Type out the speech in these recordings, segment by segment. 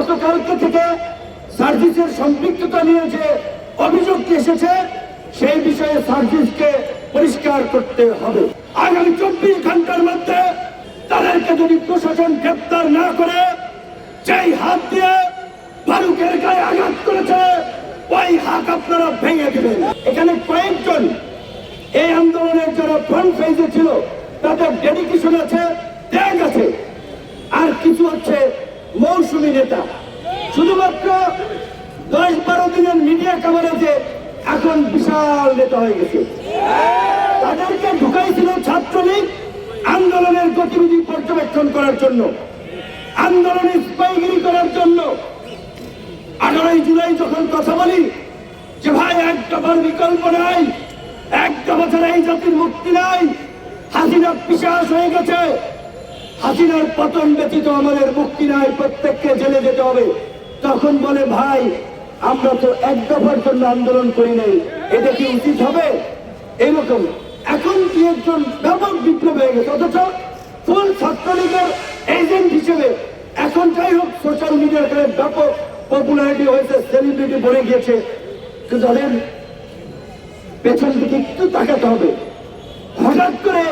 গতকালকে থেকে সার্ভিসের সম্পৃক্ততা নিয়ে যে অভিযোগটি এসেছে, সেই বিষয়ে সার্ভিসকে পরিষ্কার করতে হবে। আগামী চব্বিশ ঘণ্টার মধ্যে তাদেরকে যদি প্রশাসন গ্রেপ্তার না করে, যেই হাত দিয়ে ফারুকের গায়ে আঘাত করেছে, ওই হাত আপনারা ভেঙে দিবেন। এখানে কয়েকজন এই আন্দোলনের যারা ফ্রন্ট পেজে ছিল, তাদের ডেডিকেশন আছে, ত্যাগ আছে। আর কিছু হচ্ছে মৌসুমী নেতা। শুধুমাত্র দশ বারো দিনের মিডিয়া কাভারেজে এখন বিশাল নেতা হয়ে গেছে। তাদেরকে ঢুকাইছিল ছাত্রলীগ আন্দোলনের গতিবিধি পর্যবেক্ষণ করার জন্য, আন্দোলনে স্পাইগিরি করার জন্য। আঠারোই জুলাই যখন কথা বলি যে ভাই, এক দফার বিকল্প নাই, এক দফা ছাড়া এই জাতির মুক্তি নাই, হাসিনা পিসাস হয়ে গেছে। হাসিনার পতন ব্যতীত আমাদের মুক্তি নাই, প্রত্যেককে জেলে যেতে হবে। তখন বলে, ভাই, আমরা তো এক দফার জন্য আন্দোলন করি নাই। এটা কি উচিত হবে? এরকম এখন কি একজন ব্যাপক বিপ্লব হয়ে গেছে? অথচ ফুল ছাত্রলীগের এজেন্ট হিসেবে এখন যাই হোক সোশ্যাল মিডিয়াতে ব্যাপক পপুলারিটি হয়েছে সেলিব্রিটি বনে গিয়েছে। তো তাদের পেছন দিকে একটু তাকাতে হবে। হঠাৎ করে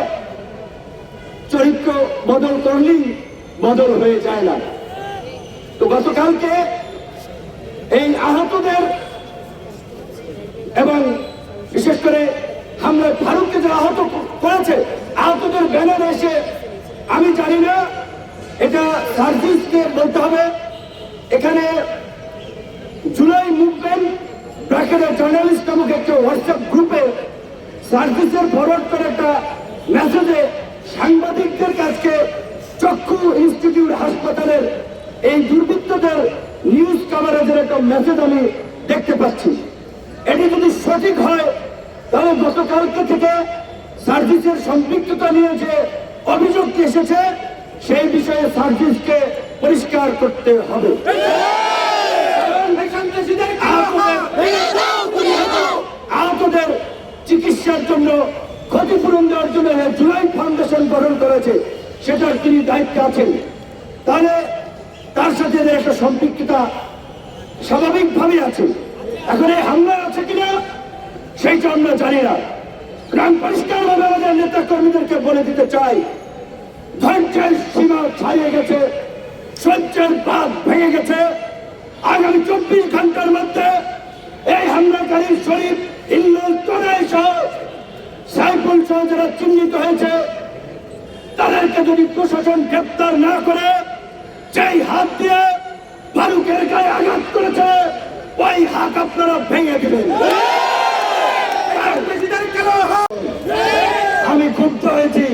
চরিত্র বদল করলেই বদল হয়ে যায় না। তো গতকালকে এই আহতদের এবং বিশেষ করে হামলায় ফারুককে যারা আহত করেছে, আহতদের ব্যানার এসে আমি জানি না, এটা সার্ভিসকে বলতে হবে। এখানে জুলাই মুভমেন্ট ব্র্যাকেটের জার্নালিস্ট নামক একটা হোয়াটসঅ্যাপ গ্রুপে সার্ভিসের ফরওয়ার্ড করে একটা মেসেজে সাংবাদিকদের কাছে চক্ষু ইনস্টিটিউট হাসপাতালের এই দুর্বৃত্তদের নিউজ কাভারেজের একটা মেসেজ আমি দেখতে পাচ্ছি। এটি যদি সঠিক হয়, তাহলে গতকালকে থেকে সার্ভিসের সম্পৃক্ততা নিয়ে যে অভিযোগটি এসেছে, সেই বিষয়ে সার্ভিসকে পরিষ্কার করতে হবে। আহতদের চিকিৎসার জন্য ক্ষতিপূরণ দেওয়ার জন্য জুলাই ফাউন্ডেশন গঠন করেছে, সেটার তিনি দায়িত্বে আছেন। তাহলে তার সাথে একটা সম্পৃক্ততা স্বাভাবিকভাবে আছে। এখন এই হামলা আছে কিনা সেইটা আমরা জানি না। গ্রাম পরিষ্কারভাবে আমাদের নেতা কর্মীদেরকে বলে দিতে চাই, ধৈর্যের সীমা ছাড়িয়ে গেছে, সহ্যের বাদ ভেঙে গেছে। আগামী চব্বিশ ঘণ্টার মধ্যে এই হামলাকারী শরীফ ইন্নুল তনয় সহ সাইফুল সহ যারা চিহ্নিত হয়েছে, তাদেরকে যদি প্রশাসন গ্রেপ্তার না করে, যেই হাত দিয়ে ফারুকের গায়ে আঘাত করেছে, ওই হাত আপনারা ভেঙে দিবেন। আমি ক্ষুব্ধ হয়েছি।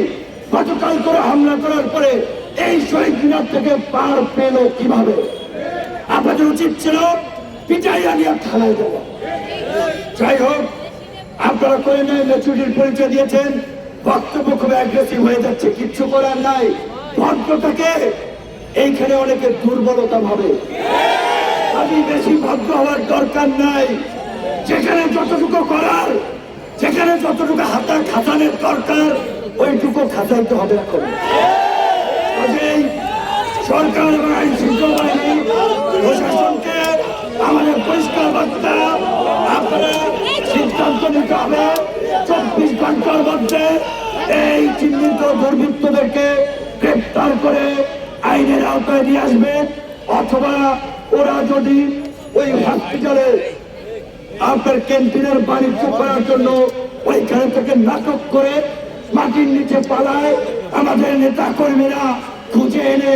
গতকাল করে হামলা করার পরে এই শহীদ মিনার থেকে পার পেল কীভাবে? আপনাদের উচিত ছিল পিটাই আনিয়া থানায় দেওয়া যাই হোক আপনারা করে নেই মেচুরিটির পরিচয় দিয়েছেন। বক্তব্য খুব অ্যাগ্রেসিভ হয়ে যাচ্ছে, কিচ্ছু করার নাই। ভদ্রতাকে এইখানে অনেকে দুর্বলতা ভাবে। আমি বেশি ভদ্র হওয়ার দরকার নাই। যেখানে যতটুকু করার, যেখানে যতটুকু হাতা খাতানের দরকার, ওইটুকু খাতাইতে হবে এখন। সরকার এবং আইন শৃঙ্খলা বাহিনী, প্রশাসনকে আমাদের পরিষ্কার বার্তা, আপনারা সিদ্ধান্ত নিতে হবে। চব্বিশ ঘণ্টার মধ্যে এই চিহ্নিত দুর্বৃত্তদেরকে গ্রেপ্তার করে আইনের আওতায় নিয়ে আসবেন অথবা ওরা যদি ওই হসপিটালে আপনার ক্যান্টিনের বাণিজ্য করার জন্য ওইখানে থেকে নাটক করে মাটির নিচে পালায়, আমাদের নেতা কর্মীরা খুঁজে এনে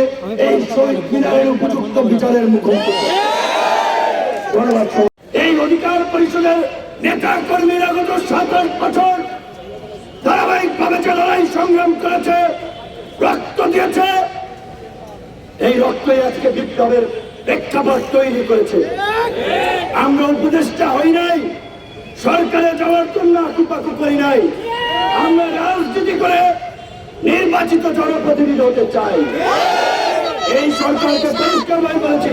এই শহীদ মিনারের উপযুক্ত বিচারের মুখোমুখি। ধন্যবাদ নেতা কর্মীরা গত সাত বছর ধারাবাহিক ভাবে যে লড়াই সংগ্রাম করেছে, রক্ত দিয়েছে, এই রক্তই আজকে বিপ্লবের প্রেক্ষাপট তৈরি করেছে। আমরা উপদেষ্টা হই নাই, সরকারে যাওয়ার জন্য আকুপাকু করি নাই, আমরা রাজনীতি করে নির্বাচিত জনপ্রতিনিধি হতে চাই। এই সরকারকে পরিষ্কার বলেছি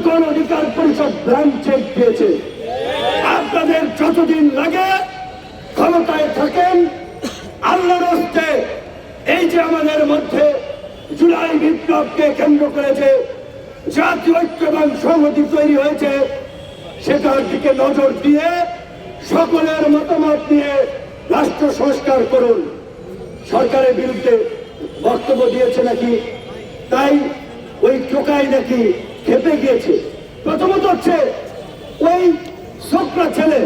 সকল অধিকার পরিষদ ব্ল্যাঙ্ক চেক দিয়েছে। আপনাদের যতদিন লাগে ক্ষমতায় থাকেন, আল্লাহর হস্তে এই যে আমাদের মধ্যে জুলাই বিপ্লবকে কেন্দ্র করেছে, জাতীয় ঐক্য এবং সংহতি তৈরি হয়েছে, সেটার দিকে নজর দিয়ে সকলের মতামত নিয়ে রাষ্ট্র সংস্কার করুন। সরকারের বিরুদ্ধে বক্তব্য দিয়েছে নাকি? তাই ওই টোকাই নাকি খেপে গিয়েছে। প্রথমত হচ্ছে ওই ছোকরা ছেলে,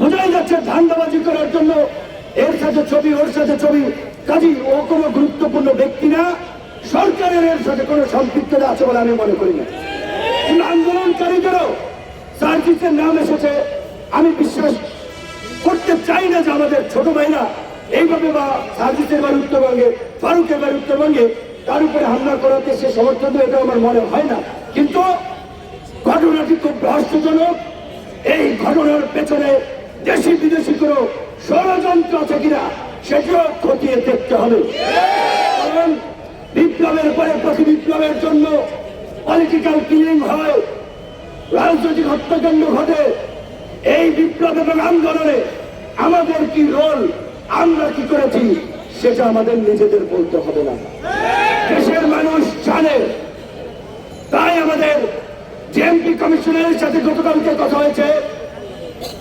বোঝাই যাচ্ছে ধান্দাবাজি করার জন্য এর সাথে ছবি, ওর সাথে ছবি। কাজী, ও কোনো গুরুত্বপূর্ণ ব্যক্তি না। সরকারের এর সাথে কোনো সম্পৃক্ততা আছে বলে আমি মনে করি না। আন্দোলনকারীদেরও সার্ভিসের নাম এসেছে। আমি বিশ্বাস করতে চাই না যে আমাদের ছোট ভাইরা এইভাবে বা সার্ভিসের বাড়ি উত্তরবঙ্গে ফারুকের বাড়ি উত্তরবঙ্গে তার উপরে হামলা করাতে সে সমর্থন এটা আমার মনে হয় না। কিন্তু ঘটনাটি খুব রহস্যজনক। এই ঘটনার পেছনে দেশি বিদেশি কোনো ষড়যন্ত্র আছে কিনা সেটাও খতিয়ে দেখতে হবে। কারণ বিপ্লবের পরে প্রতি বিপ্লবের জন্য পলিটিক্যাল কিলিং হয়। রাজনৈতিক হত্যাকাণ্ড ঘটে। এই বিপ্লব এবং আন্দোলনে আমাদের কি রোল আমরা কি করেছি, সেটা আমাদের নিজেদের বলতে হবে না। দেশের মানুষ জানে তাই আমাদের জেএমপি কমিশনের সাথে গতকালকে কথা হয়েছে।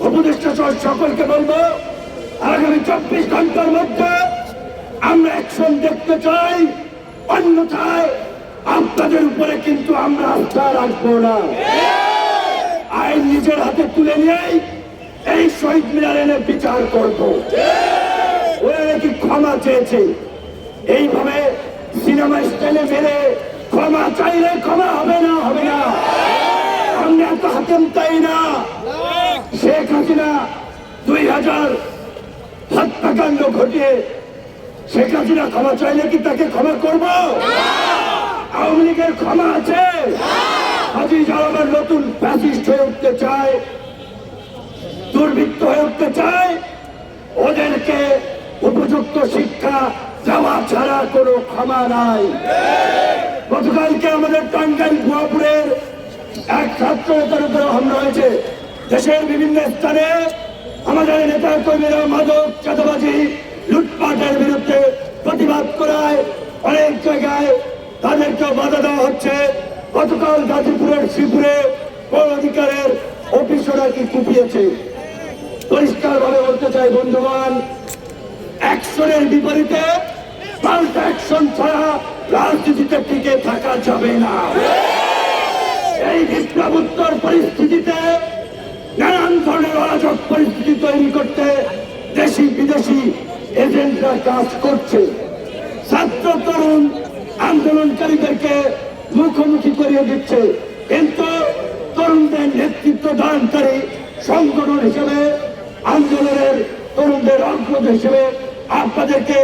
উপদেষ্টা সহ সকলকে বলব, আগামী চব্বিশ ঘণ্টার মধ্যে আমরা অ্যাকশন দেখতে চাই, অন্যথায় আপনাদের উপরে কিন্তু আমরা আস্থা রাখব না। আইন নিজের হাতে তুলে নিয়েই এই শহীদ মিনার এনে বিচার করব। ওরা নাকি ক্ষমা চেয়েছে। এইভাবে সিনেমা স্টাইলে মেরে ক্ষমা চাইলে ক্ষমা হবে না আমরা তো হাতেম তাই না শেখ হাসিনা দুই হাজার হত্যাকাণ্ড ঘটিয়ে শেখ হাসিনা ক্ষমা চাইলে কি তাকে ক্ষমা করব? আওয়ামী লীগের ক্ষমা আছে? হাজি জালামের নতুন ফ্যাসিস্ট হয়ে উঠতে চায় দুর্বৃত্ত হয়ে উঠতে চায় ওদেরকে উপযুক্ত শিক্ষা দেওয়া ছাড়া কোনো ক্ষমা নাই। গতকালকে আমাদের টাঙ্গাইল গুয়াপুরের এক ছাত্র নেতার উপরে হামলা হয়েছে। দেশের বিভিন্ন স্থানে আমাদের নেতা কর্মীরা মাদক, চাঁদাবাজি, লুটপাটের বিরুদ্ধে প্রতিবাদ করায় অনেক জায়গায় তাদেরকে বাধা দেওয়া হচ্ছে। গতকাল গাজীপুরের শ্রীপুরে পৌর অধিকারের অফিসরা কি কুপিয়েছে? পরিষ্কার ভাবে বলতে চাই, বন্ধুগণ, অ্যাকশনের বিপরীতে পাল্টা অ্যাকশন ছাড়া রাজনীতিতে টিকে থাকা যাবে না। এই বিপ্লবোত্তর পরিস্থিতিতে অরাজক পরিস্থিতি তৈরি করতে দেশি বিদেশি এজেন্টরা কাজ করছে। ছাত্র, তরুণ, আন্দোলনকারীদেরকে মুখোমুখি করিয়ে দিচ্ছে। কিন্তু তরুণদের নেতৃত্ব দানকারী সংগঠন হিসেবে, আন্দোলনের তরুণদের অগ্রজ হিসেবে আপনাদেরকে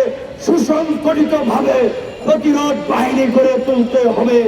সুসংগঠিত ভাবে প্রতিরোধ বাহিনী করে তুলতে হবে।